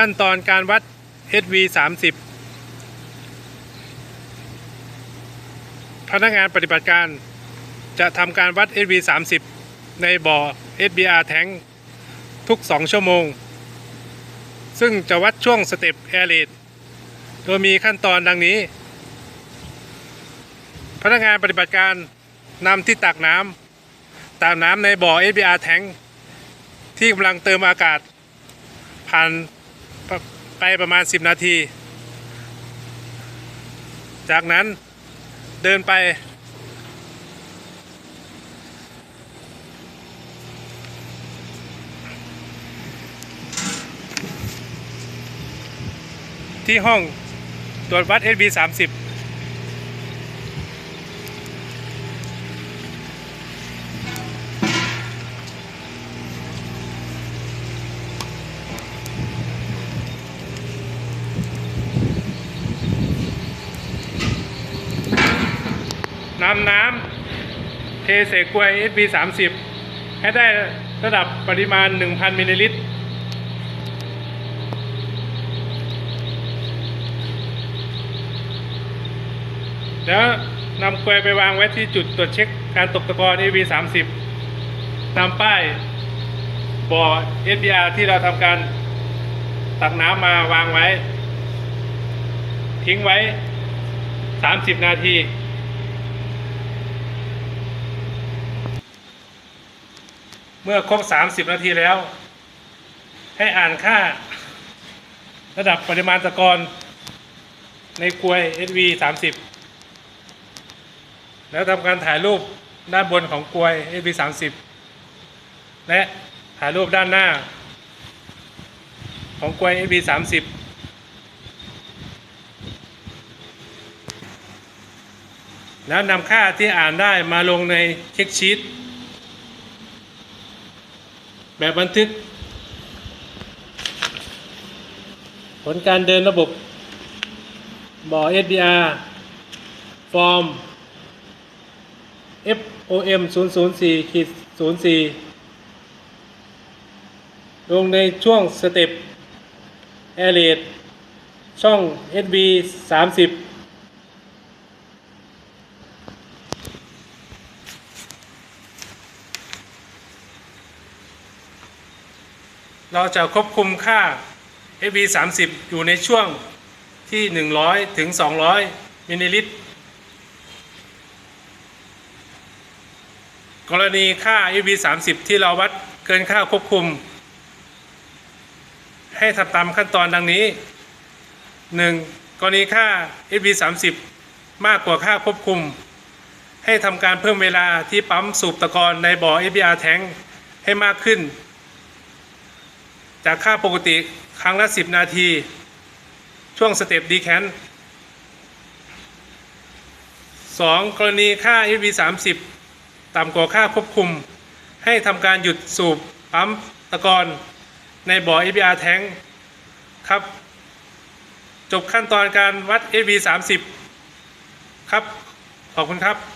ขั้นตอนการวัด SV 30พนักงานปฏิบัติการจะทำการวัด SV 30ในบ่อ SBR แทงทุก 2 ชั่วโมง ซึ่งจะวัดช่วงสเต็ปแอร์เรทโดยมีขั้นตอนดังนี้ พนักงานปฏิบัติการนำที่ตักน้ำตักน้ำในบ่อ SBR แทงที่กำลังเติมอากาศผ่าน ไปปประมาณ 10 นาที จากนั้นเดินไป ที่ห้องตรวจวัด SB 30 นำน้ำเทใส่กล้วย SB 30ให้ได้ระดับปริมาณ 1,000มิลลิลิตร แล้วนำกล้วยไปวางไว้ที่จุดตรวจเช็คการตกตะกอน AV 30นำป้ายบ่อ SBR ที่เราทำการตักน้ำมาวางไว้ ทิ้งไว้ 30 นาที เมื่อครบ 30 นาทีแล้ว ให้อ่านค่า ระดับปริมาณตะกอนในกลวย SV 30 แล้วทำการถ่ายรูปด้านบนของกลวย SV 30 และถ่ายรูปด้านหน้า ของกลวย SV 30แล้วนำค่าที่อ่านได้มาลงในเช็คชีต แบบบันทึก ผลการเดินระบบบ่อ SDR ฟอร์ม FOM 004ขีด04 ลงในช่วงสเต็ปแอร์เรทช่อง SB 30 เราจะควบคุมค่า FV 30อยู่ในช่วงที่ 100 ถึง 200 มิลลิลิตร กรณีค่า FV 30ที่เราวัดเกินค่าควบคุม ให้ทำตามขั้นตอนดังนี้ 1. กรณีค่า FV 30มากกว่าค่าควบคุม ให้ทำการเพิ่มเวลาที่ปั๊มสูบตะกอนในบ่อ FBR แทงให้มากขึ้น จากค่าปกติครั้งละ 10 นาที ช่วงสเต็ปดีแคนสองกรณีค่า FV 30 ต่ำกว่าค่าควบคุม ให้ทำการหยุดสูบปั๊มตะกอนในบ่อ FBR แทงครับ จบขั้นตอนการวัด FV 30 ครับ ขอบคุณครับ